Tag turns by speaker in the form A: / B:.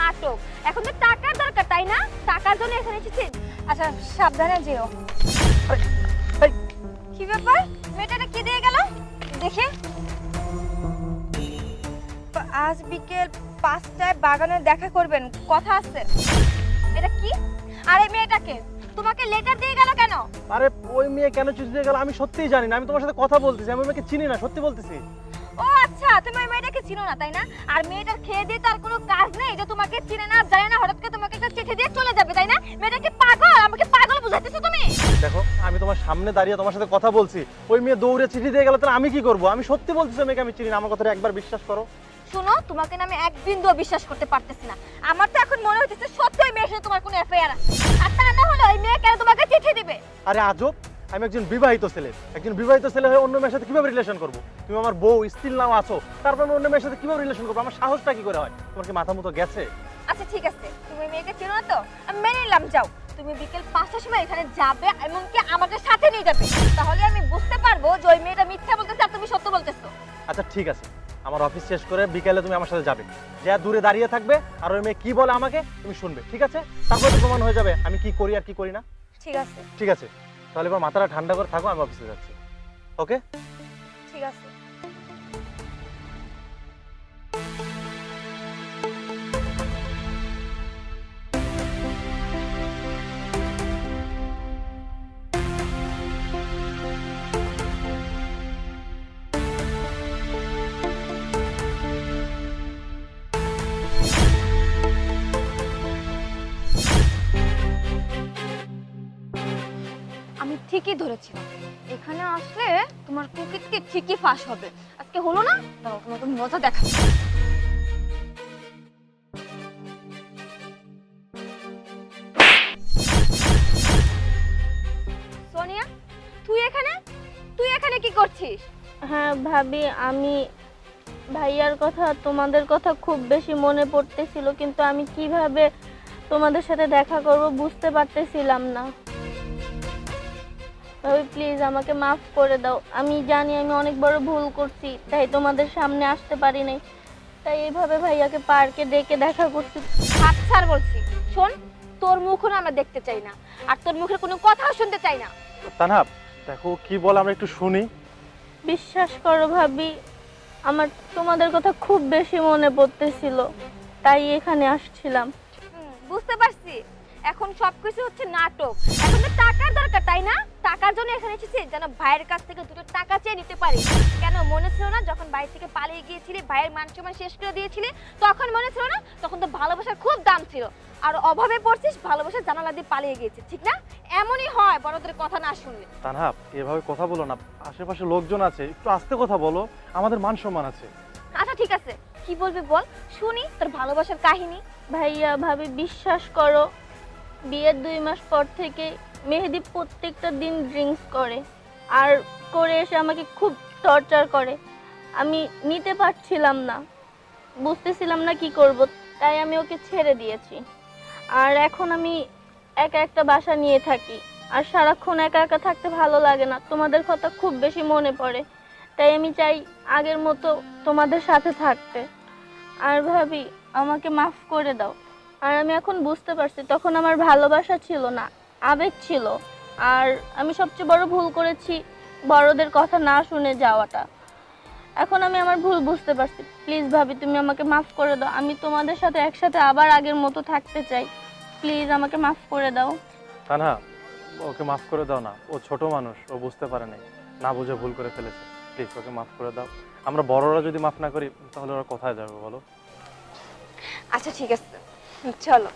A: নাটক। এখন তো টাকার দরকার তাই না? টাকার জন্য এখানে এসেছেন আচ্ছা সাবধানে যেও।
B: এই,
A: কি ব্যাপার? মেয়েটাটা কি দিয়ে গেল? দেখে। আজ বিকেল পাঁচটায় বাগানে দেখা করবেন। কথা আছে। এটা কি? আরে মেয়েটাকে তোমাকে লেটার দিয়ে গেল কেন?
B: আরে ওই মেয়ে কেন চিঠি দিয়ে গেল? আমি সত্যিই জানি না। আমি তোমার সাথে কথা বলতেছি। আমি ওই মেয়েকে চিনি না সত্যি বলতেছি।
A: ও আচ্ছা তুমি ওই মেয়েটাকে চিনো না তাই না? আর মেয়েটার খেয়ে দিয়ে তার কোনো কাজ নেই যে তোমাকে চিনে না জানে না হঠাৎ করে তোমাকে একটা চিঠি দিয়ে চলে যাবে তাই না? মেয়েটা কি পাগল আমাকে পাগল বুঝাইতেছো তুমি?
B: দেখো আমি তোমার সামনে দাঁড়িয়ে তোমার সাথে কথা বলছি ওই মেয়ে দৌড়ে চিঠি দিয়ে গেল তাহলে আমি কি করব? আমি সত্যি বলতেছি ওই মেয়েকে আমি চিনি না আমার কথাটা একবার বিশ্বাস করো।
A: শুনো তোমাকে না আমি এক বিন্দুও বিশ্বাস করতে পারতেছি না। আমার তো এখন মনে হচ্ছে সত্যি ওই মেয়ের সাথে তোমার কোনো অ্যাফেয়ার আছে। আর তা না হলে ওই মেয়ে কেন তোমাকে চিঠি দিবে?
B: আরে আজব আমি একজন বিবাহিত ছেলে। একজন বিবাহিত ছেলে হয়ে অন্য মেয়ের সাথে কীভাবে রিলেশন করব? তুমি আমার বউ স্ত্রীর নাম আছো তারপর আমি অন্য মেয়ের সাথে কীভাবে রিলেশন করব? আমার সাহসটা কি করে হয়? তোমার কি মাথা মতো গেছে?
A: আচ্ছা ঠিক আছে। তুমি মেয়েকে চেনো না তো? আমি মেনে নিলাম যাও। তুমি বিকেল পাঁচটার সময় এখানে যাবে এমনকি আমাদের সাথে নিয়ে যাবে। তাহলে আমি বুঝতে পারব যে ওই মেয়েটা মিথ্যা বলতেছে আর তুমি সত্য বলতেছো।
B: আচ্ছা ঠিক আছে। আমার অফিস শেষ করে বিকেলে তুমি আমার সাথে যাবে। যে দূরে দাঁড়িয়ে থাকবে আর ওই মেয়ে কি বলে আমাকে তুমি শুনবে ঠিক আছে? তারপরে প্রমাণ হয়ে যাবে আমি কি করি আর কি করি না।
A: ঠিক আছে।
B: ঠিক আছে। তাহলে এবার মাথাটা ঠান্ডা করে থাকো আমি অফিসে যাচ্ছি। ওকে
A: ঠিক আছে। ঠিকই ধরেছিলাম এখানে আসলে তোমার কুকিরকে ঠিকই ফাঁস হবে। আজকে হলো না? দাঁড়াও, তোমাকে মজা দেখাচ্ছি। সোনিয়া, তুই এখানে? তুই এখানে কি করছিস?
C: হ্যাঁ ভাবি, আমি ভাইয়ার কথা, তোমাদের কথা খুব বেশি মনে পড়তেছিল, কিন্তু আমি কীভাবে তোমাদের সাথে দেখা করব বুঝতে পারতেছিলাম না। ভাবি প্লিজ আমাকে মাফ করে দাও। আমি জানি আমি অনেক বড় ভুল করছি তাই তোমাদের সামনে আসতে পারি নাই। তাই এইভাবে ভাইয়াকে পার্কে ডেকে দেখা করছি।
A: হাত ছাড় বলছি। শোন তোর মুখও আমরা দেখতে চাই না আর তোর মুখের কোনো কথাও শুনতে চাই না।
B: তানহাব দেখো কি বলে আমরা একটু শুনি।
C: বিশ্বাস করো ভাবি আমার তোমাদের কথা খুব বেশি মনে পড়তেছিল তাই এখানে আসছিলাম।
A: বুঝতে পারছি। এখন সবকিছু হচ্ছে নাটক। এখন তো টাকার দরকার তাই না? টাকার জন্য এখানে এসেছি যেন ভাইয়ের কাছ থেকে দুটো টাকা চেয়ে নিতে পারি। কেন মনে ছিল না যখন বাড়ি থেকে পালিয়ে গিয়েছিলি ভাইয়ের মান সম্মান শেষ করে দিয়েছিলি তখন মনে ছিল না তখন তো ভালোবাসার খুব দাম ছিল। আর অভাবে পড়ছিস ভালোবাসার জানালা দিয়ে পালিয়ে গিয়েছিস ঠিক না? এমনই হয় বড়দের কথা না শুনলে।
B: তানহাব এভাবে কথা বলো না। আশেপাশে লোকজন আছে একটু আস্তে কথা বলো। আমাদের মান সম্মান আছে।
A: আচ্ছা ঠিক আছে। কি বলবি বল? শুনি তোর ভালোবাসার কাহিনী।
C: ভাইয়া ভাবি বিশ্বাস করো। বিয়ের দুই মাস পর থেকে মেহেদি প্রত্যেকটা দিন ড্রিঙ্কস করে আর করে এসে আমাকে খুব টর্চার করে। আমি নিতে পারছিলাম না, বুঝতেছিলাম না কি করব, তাই আমি ওকে ছেড়ে দিয়েছি। আর এখন আমি একা একটা বাসা নিয়ে থাকি, আর সারাক্ষণ একা একা থাকতে ভালো লাগে না, তোমাদের কথা খুব বেশি মনে পড়ে, তাই আমি চাই আগের মতো তোমাদের সাথে থাকতে। আর ভাবি, আমাকে মাফ করে দাও। আর আমি এখন বুঝতে পারছি তখন আমার ভালোবাসা ছিল না আবেগ ছিল। আর আমি সবচেয়ে বড় ভুল করেছি বড়দের কথা না শুনে যাওয়াটা। এখন আমি আমার ভুল বুঝতে পারছি। প্লিজ ভাবি তুমি আমাকে মাফ করে দাও। আমি তোমাদের সাথে একসাথে আবার আগের মতো থাকতে চাই। প্লিজ আমাকে মাফ করে দাও।
B: তানহা ওকে মাফ করে দাও না। ও ছোট মানুষ ও বুঝতে পারে নাই। না বুঝে ভুল করে ফেলেছে। প্লিজ ওকে মাফ করে দাও। আমরা বড়রা যদি মাফ না করি তাহলে ওরা কোথায় যাবে বলো?
A: আচ্ছা ঠিক আছে। চলো